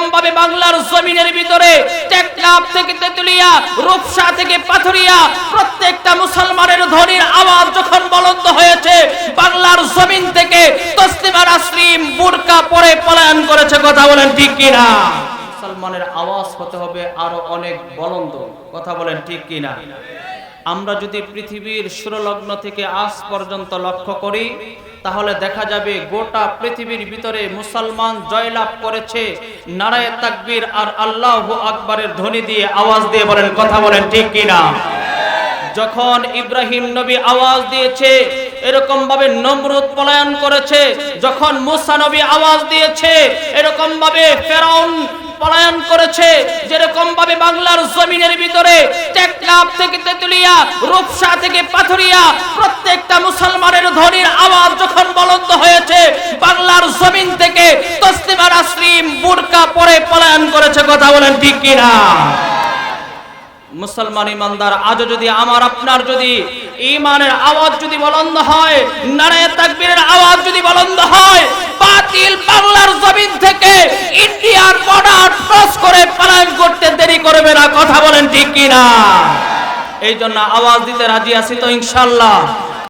যেরকম ভাবে বাংলার জমিনের ভিতরে থেকে তেতুলিয়া, রূপসা থেকে প্রত্যেকটা মুসলমানের আওয়াজ যখন বলন্দ হয়েছে, বাংলার জমিন থেকে তসলিমা বুরকা পরে পলায়ন করেছে, কথা বলেন ঠিক কিনা? মুসলমানের আওয়াজ হতে হবে আরও অনেক বলন্দ, কথা বলেন ঠিক কিনা? আমরা যদি পৃথিবীর সুরলগ্ন থেকে আজ পর্যন্ত লক্ষ্য করি তাহলে দেখা যাবে গোটা পৃথিবীর ভিতরে মুসলমান জয়লাভ করেছে। নারায় তাকবীর আর আল্লাহ আকবরের ধ্বনি দিয়ে আওয়াজ দিয়ে বলেন, কথা বলেন ঠিক কিনা? যখন ইব্রাহিম নবী আওয়াজ দিয়েছে এরকম ভাবে নমরুদ পলায়ন করেছে। যখন মুসা নবী আওয়াজ দিয়েছে এরকম ভাবে ফেরাউন পলায়ন করেছে। যেরকম ভাবে বাংলার জমিনের ভিতরে থেকে তেতুলিয়া, রূপসা থেকে পাথুরিয়া প্রত্যেকটা মুসলমানের ধ্বনির আওয়াজ যখন বলন্দ হয়েছে বাংলার জমিন থেকে তসলিমা নাসরিন বুরকা পরে পলায়ন করেছে, কথা বলেন ঠিক কিনা? মুসলমান ইমানদার, আজও যদি আমার, আপনার যদি ইমানের আওয়াজ যদি বলন্দ হয়, নারায় তাকবীরের আওয়াজ যদি বলন্দ হয়, বাতিল বাংলার জমিন থেকে ইন্ডিয়ার বর্ডার ক্রস করে পালায়ন করতে দেরি করবে না, কথা বলেন ঠিক কিনা? এই জন্য আওয়াজ দিতে রাজি আছি তো ইনশাল্লাহ